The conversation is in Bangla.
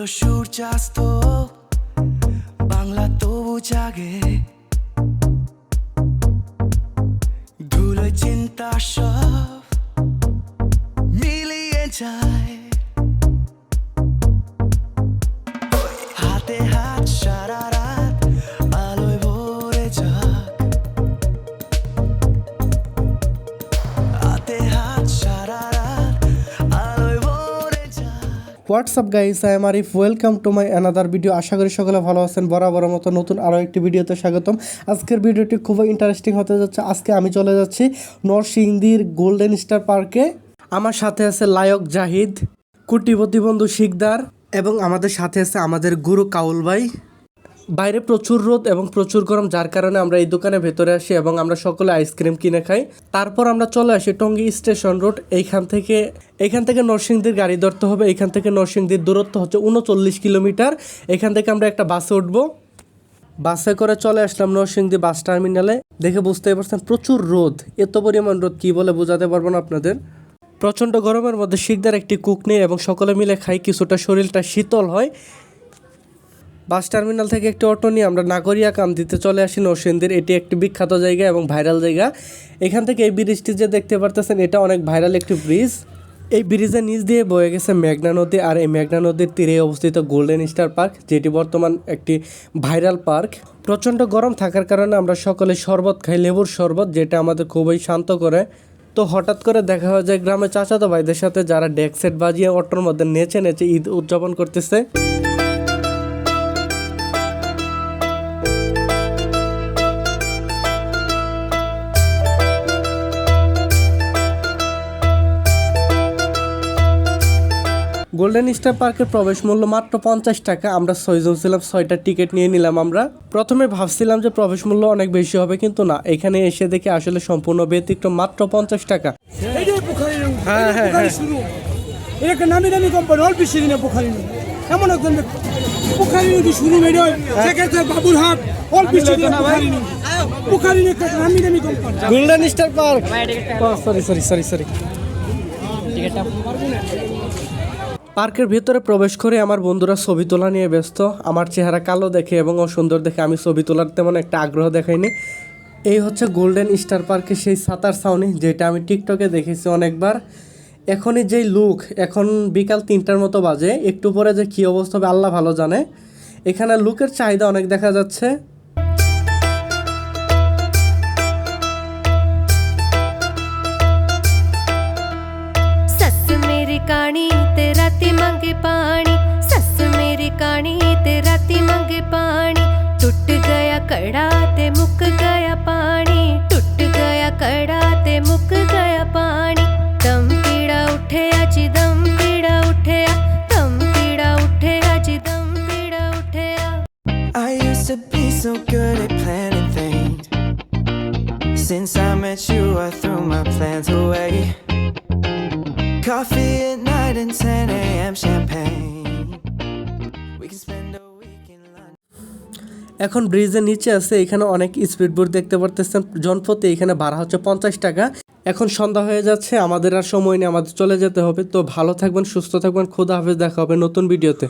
হলো সূর্যাস্ত বাংলা তবু জাগে। ধুলো চিন্তা সব মিলিয়ে যায়। What's up guys I am Arif welcome to my another video আশা করি সকলে ভালো আছেন। বরাবর মতো নতুন আরও একটি ভিডিওতে স্বাগতম। আজকের ভিডিওটি খুবই ইন্টারেস্টিং হতে যাচ্ছে। আজকে আমি চলে যাচ্ছি নরসিংদীর গোল্ডেন স্টার পার্কে আমার সাথে আছে লায়ক জাহিদ কুটিপতি বন্ধু শিকদার এবং আমাদের সাথে আছে আমাদের গুরু কাউল ভাই। বাইরে প্রচুর রোদ এবং প্রচুর গরম, যার কারণে আমরা এই দোকানে ভেতরে আসি এবং আমরা সকলে আইসক্রিম কিনে খাই। তারপর আমরা চলে আসি টঙ্গী স্টেশন রোড, এইখান থেকে এইখান থেকে নরসিংদীর গাড়ি ধরতে হবে। এখান থেকে নরসিংদীর দূরত্ব হচ্ছে উনচল্লিশ কিলোমিটার। এখান থেকে আমরা একটা বাসে উঠবো। বাসে করে চলে আসলাম নরসিংদী বাস টার্মিনালে। দেখে বুঝতেই পারছেন, প্রচুর রোদ। এত পরিমাণ রোদ, কি বলে বোঝাতে পারব না আপনাদের? প্রচণ্ড গরমের মধ্যে শিকদার একটি কুক নেই এবং সকলে মিলে খাই, কিছুটা শরীরটা শীতল হয়। বাস টার্মিনাল থেকে একটি অটো নিয়ে আমরা নাগরিয়া কাম দিতে চলে আসি নরসিংদীর। এটি একটি বিখ্যাত জায়গা এবং ভাইরাল জায়গা। এখান থেকে এই ব্রিজটি যে দেখতে পারতেছেন, এটা অনেক ভাইরাল একটি ব্রিজ। এই ব্রিজের নিচ দিয়ে বয়ে গেছে মেঘনা নদী আর এই মেঘনা নদীর তীরে অবস্থিত গোল্ডেন স্টার পার্ক, যেটি বর্তমান একটি ভাইরাল পার্ক। প্রচণ্ড গরম থাকার কারণে আমরা সকলে শরবত খাই, লেবুর শরবত, যেটা আমাদের খুবই শান্ত করে। তো হঠাৎ করে দেখা হয় যে গ্রামে চাচাতো ভাইদের সাথে, যারা ডেক সেট বাজিয়ে অটোর মধ্যে নেচে নেচে ঈদ উদযাপন করতেছে। গোল্ডেন স্টার পার্কের প্রবেশ মূল্য মাত্র পঞ্চাশ টাকা। আমরা ছয়জন ছিলাম ছয়টা টিকিট নিয়ে নিলাম আমরা। প্রথমে ভাবছিলাম যে প্রবেশ মূল্য অনেক বেশি হবে কিন্তু না এখানে এসে দেখে আসলে সম্পূর্ণ ব্যতিক্রম মাত্র পঞ্চাশ টাকা। হ্যাঁ, হ্যাঁ, হ্যাঁ। এটা নামি দামি কোম্পানি অল্প দিনে বুখারি এমন একজন ব্যক্তি। বুখারি শুরু বেরো হ্যাঁ। সেক্ষেত্রে বাবুর অল্প দিনে বুখারি একটা নামি দামি company Golden Star Park sorry sorry sorry sorry পার্কের ভেতরে প্রবেশ করে আমার বন্ধুরা ছবি তোলা নিয়ে ব্যস্ত। আমার চেহারা কালো দেখে এবং অসুন্দর দেখে আমি ছবি তোলার তেমন একটা আগ্রহ দেখাইনি। এই হচ্ছে গোল্ডেন স্টার পার্কের সেই সাঁতার সাউনি যেটা আমি টিকটকে দেখেছি অনেকবার। এখনই যেই লুক এখন বিকাল তিনটার মতো বাজে। একটু পরে যে কী অবস্থা হবে আল্লাহ ভালো জানে। এখানে লুকের চাহিদা অনেক দেখা যাচ্ছে। কাণীতে ਰਾਤੀ ਮੰਗੇ ਪਾਣੀ ਸੱਸ ਮੇਰੀ ਕਾਣੀ ਤੇ ਰਾਤੀ ਮੰਗੇ ਪਾਣੀ ਟੁੱਟ ਗਿਆ ਕੜਾ ਤੇ ਮੁੱਕ ਗਿਆ ਪਾਣੀ ਟੁੱਟ ਗਿਆ ਕੜਾ ਤੇ ਮੁੱਕ ਗਿਆ ਪਾਣੀ ਦਮ ਪੀੜਾ ਉੱਠਿਆ ਜੀ ਦਮ ਪੀੜਾ ਉੱਠਿਆ ਦਮ ਪੀੜਾ ਉੱਠਿਆ ਜੀ ਦਮ ਪੀੜਾ ਉੱਠਿਆ I used to be so good at planning things. Since I met you, I threw my plans away. Coffee at night and 10 a.m. champagne. We can spend a week in London. এখন ব্রিজের নিচে আছে, এখানে অনেক স্পিড বোট দেখতে পারতেছেন জনপ্রতি এখানে ভাড়া হচ্ছে পঞ্চাশ টাকা এখন সন্ধ্যা হয়ে যাচ্ছে, আমাদের আর সময় নেই, আমাদের চলে যেতে হবে তো ভালো থাকবেন, সুস্থ থাকবেন, খোদা হাফেজ, দেখা হবে নতুন ভিডিওতে